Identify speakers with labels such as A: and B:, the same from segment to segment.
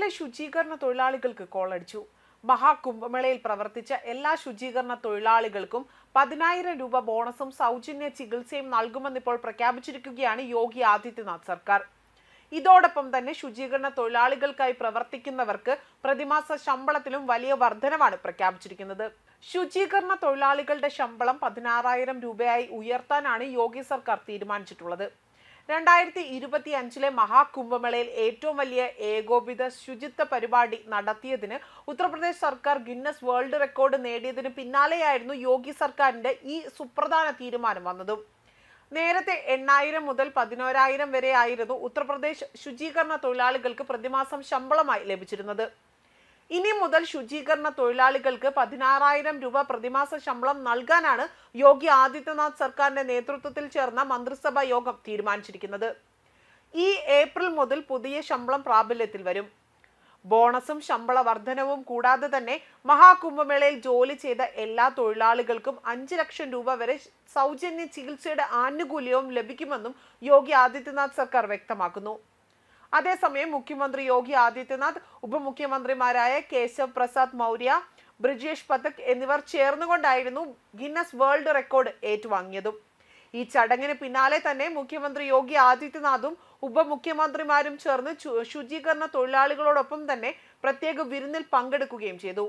A: ജില്ലയിലെ ശുചീകരണ തൊഴിലാളികൾക്ക് കോളടിച്ചു. മഹാകുംഭമേളയിൽ പ്രവർത്തിച്ച എല്ലാ ശുചീകരണ തൊഴിലാളികൾക്കും പതിനായിരം രൂപ ബോണസും സൗജന്യ ചികിത്സയും നൽകുമെന്നിപ്പോൾ പ്രഖ്യാപിച്ചിരിക്കുകയാണ് യോഗി ആദിത്യനാഥ് സർക്കാർ. ഇതോടൊപ്പം തന്നെ ശുചീകരണ തൊഴിലാളികൾക്കായി പ്രവർത്തിക്കുന്നവർക്ക് പ്രതിമാസ ശമ്പളത്തിലും വലിയ വർധനവാണ് പ്രഖ്യാപിച്ചിരിക്കുന്നത്. ശുചീകരണ തൊഴിലാളികളുടെ ശമ്പളം പതിനാറായിരം രൂപയായി ഉയർത്താനാണ് യോഗി സർക്കാർ തീരുമാനിച്ചിട്ടുള്ളത്. രണ്ടായിരത്തി ഇരുപത്തി അഞ്ചിലെ മഹാകുംഭമേളയിൽ ഏറ്റവും വലിയ ഏകോപിത ശുചിത്വ പരിപാടി നടത്തിയതിന് ഉത്തർപ്രദേശ് സർക്കാർ ഗിന്നസ് വേൾഡ് റെക്കോർഡ് നേടിയതിന് പിന്നാലെയായിരുന്നു യോഗി സർക്കാരിന്റെ ഈ സുപ്രധാന തീരുമാനം വന്നതും. നേരത്തെ എണ്ണായിരം മുതൽ പതിനോരായിരം വരെയായിരുന്നു ഉത്തർപ്രദേശ് ശുചീകരണ തൊഴിലാളികൾക്ക് പ്രതിമാസം ശമ്പളമായി ലഭിച്ചിരുന്നത്. ഇനി മുതൽ ശുചീകരണ തൊഴിലാളികൾക്ക് പതിനാറായിരം രൂപ പ്രതിമാസ ശമ്പളം നൽകാനാണ് യോഗി ആദിത്യനാഥ് സർക്കാരിന്റെ നേതൃത്വത്തിൽ ചേർന്ന മന്ത്രിസഭാ യോഗം തീരുമാനിച്ചിരിക്കുന്നത്. ഈ ഏപ്രിൽ മുതൽ പുതിയ ശമ്പളം പ്രാബല്യത്തിൽ വരും. ബോണസും ശമ്പള വർധനവും കൂടാതെ തന്നെ മഹാകുംഭമേളയിൽ ജോലി ചെയ്ത എല്ലാ തൊഴിലാളികൾക്കും അഞ്ച് ലക്ഷം രൂപ വരെ സൗജന്യ ചികിത്സയുടെ ആനുകൂല്യവും ലഭിക്കുമെന്നും യോഗി ആദിത്യനാഥ് സർക്കാർ വ്യക്തമാക്കുന്നു. അതേസമയം മുഖ്യമന്ത്രി യോഗി ആദിത്യനാഥ് ഉപമുഖ്യമന്ത്രിമാരായ കേശവ് പ്രസാദ് മൗര്യ ബ്രിജേഷ് പതക് എന്നിവർ ചേർന്നുകൊണ്ടായിരുന്നു ഗിന്നസ് വേൾഡ് റെക്കോർഡ് ഏറ്റുവാങ്ങിയതും. ഈ ചടങ്ങിന് പിന്നാലെ തന്നെ മുഖ്യമന്ത്രി യോഗി ആദിത്യനാഥും ഉപമുഖ്യമന്ത്രിമാരും ചേർന്ന് ശുചീകരണ തൊഴിലാളികളോടൊപ്പം തന്നെ പ്രത്യേക വിരുന്നിൽ പങ്കെടുക്കുകയും ചെയ്തു.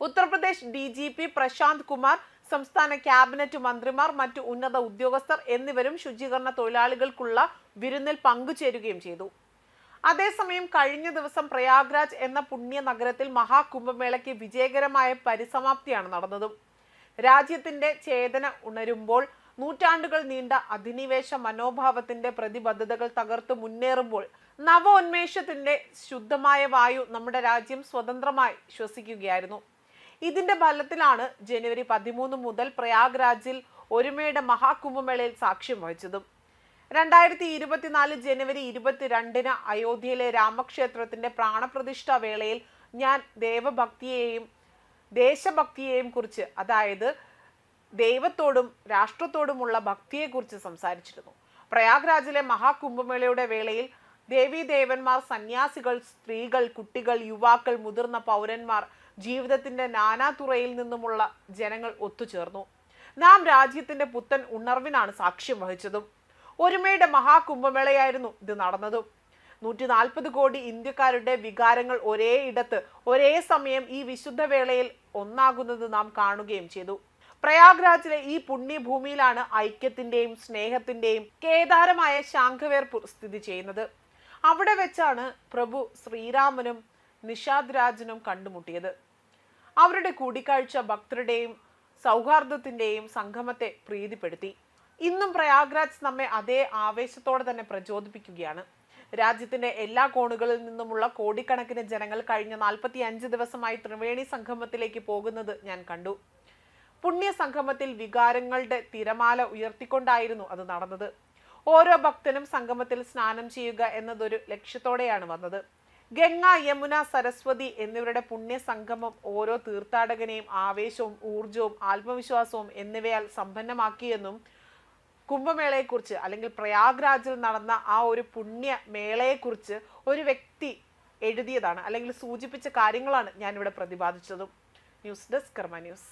A: Uttar Pradesh D G P Prashant Kumar സംസ്ഥാന ക്യാബിനറ്റ് മന്ത്രിമാർ മറ്റു ഉന്നത ഉദ്യോഗസ്ഥർ എന്നിവരും ശുചീകരണ തൊഴിലാളികൾക്കുള്ള വിരുന്നിൽ പങ്കുചേരുകയും ചെയ്തു. അതേസമയം കഴിഞ്ഞ ദിവസം പ്രയാഗ്രാജ് എന്ന പുണ്യ നഗരത്തിൽ മഹാകുംഭമേളയ്ക്ക് വിജയകരമായ പരിസമാപ്തിയാണ് നടന്നതും. രാജ്യത്തിന്റെ ചേതന ഉണരുമ്പോൾ നൂറ്റാണ്ടുകൾ നീണ്ട അധിനിവേശ മനോഭാവത്തിന്റെ പ്രതിബദ്ധതകൾ തകർത്ത് മുന്നേറുമ്പോൾ നവ ഉന്മേഷത്തിന്റെ ശുദ്ധമായ വായു നമ്മുടെ രാജ്യം സ്വതന്ത്രമായി ശ്വസിക്കുകയായിരുന്നു. ഇതിന്റെ ഫലത്തിലാണ് ജനുവരി പതിമൂന്ന് മുതൽ പ്രയാഗ്രാജിൽ ഒരുമയുടെ മഹാകുംഭമേളയിൽ സാക്ഷ്യം വഹിച്ചതും. രണ്ടായിരത്തി ഇരുപത്തിനാല് ജനുവരി ഇരുപത്തിരണ്ടിന് അയോധ്യയിലെ രാമക്ഷേത്രത്തിന്റെ പ്രാണപ്രതിഷ്ഠ വേളയിൽ ഞാൻ ദേവഭക്തിയെയും ദേശഭക്തിയെയും കുറിച്ച് അതായത് ദൈവത്തോടും രാഷ്ട്രത്തോടുമുള്ള ഭക്തിയെക്കുറിച്ച് സംസാരിച്ചിരുന്നു. പ്രയാഗ്രാജിലെ മഹാകുംഭമേളയുടെ വേളയിൽ ദേവി ദേവന്മാർ സന്യാസികൾ സ്ത്രീകൾ കുട്ടികൾ യുവാക്കൾ മുതിർന്ന പൗരന്മാർ ജീവിതത്തിന്റെ നാനാതുറയിൽ നിന്നുമുള്ള ജനങ്ങൾ ഒത്തുചേർന്നു. നാം രാജ്യത്തിന്റെ പുത്തൻ ഉണർവിനാണ് സാക്ഷ്യം വഹിച്ചതും. ഒരുമയുടെ മഹാകുംഭമേളയായിരുന്നു ഇത് നടന്നതും. നൂറ്റി നാൽപ്പത് കോടി ഇന്ത്യക്കാരുടെ വികാരങ്ങൾ ഒരേ ഇടത്ത് ഒരേ സമയം ഈ വിശുദ്ധ വേളയിൽ ഒന്നാകുന്നത് നാം കാണുകയും ചെയ്തു. പ്രയാഗ്രാജിലെ ഈ പുണ്യഭൂമിയിലാണ് ഐക്യത്തിന്റെയും സ്നേഹത്തിന്റെയും കേദാരമായ ശാഖവേർപൂർ സ്ഥിതി ചെയ്യുന്നത്. അവിടെ വെച്ചാണ് പ്രഭു ശ്രീരാമനും നിഷാദ് രാജനും കണ്ടുമുട്ടിയത്. അവരുടെ കൂടിക്കാഴ്ച ഭക്തരുടെയും സൗഹാർദ്ദത്തിന്റെയും സംഗമത്തെ പ്രീതിപ്പെടുത്തി. ഇന്നും പ്രയാഗ്രാജ് നമ്മെ അതേ ആവേശത്തോടെ തന്നെ പ്രചോദിപ്പിക്കുകയാണ്. രാജ്യത്തിന്റെ എല്ലാ കോണുകളിൽ നിന്നുമുള്ള കോടിക്കണക്കിന് ജനങ്ങൾ കഴിഞ്ഞ നാൽപ്പത്തി അഞ്ച് ദിവസമായി ത്രിവേണി സംഗമത്തിലേക്ക് പോകുന്നത് ഞാൻ കണ്ടു. പുണ്യ സംഗമത്തിൽ വികാരങ്ങളുടെ തിരമാല ഉയർത്തിക്കൊണ്ടായിരുന്നു അത് നടന്നത്. ഓരോ ഭക്തനും സംഗമത്തിൽ സ്നാനം ചെയ്യുക എന്നതൊരു ലക്ഷ്യത്തോടെയാണ് വന്നത്. ഗംഗ യമുന സരസ്വതി എന്നിവരുടെ പുണ്യ സംഗമം ഓരോ തീർത്ഥാടകനെയും ആവേശവും ഊർജവും ആത്മവിശ്വാസവും എന്നിവയാൽ സമ്പന്നമാക്കിയെന്നും കുംഭമേളയെക്കുറിച്ച് അല്ലെങ്കിൽ പ്രയാഗ്രാജിൽ നടന്ന ആ ഒരു പുണ്യ മേളയെക്കുറിച്ച് ഒരു വ്യക്തി എഴുതിയതാണ് അല്ലെങ്കിൽ സൂചിപ്പിച്ച കാര്യങ്ങളാണ് ഞാനിവിടെ പ്രതിപാദിച്ചതും. News desk Karma news.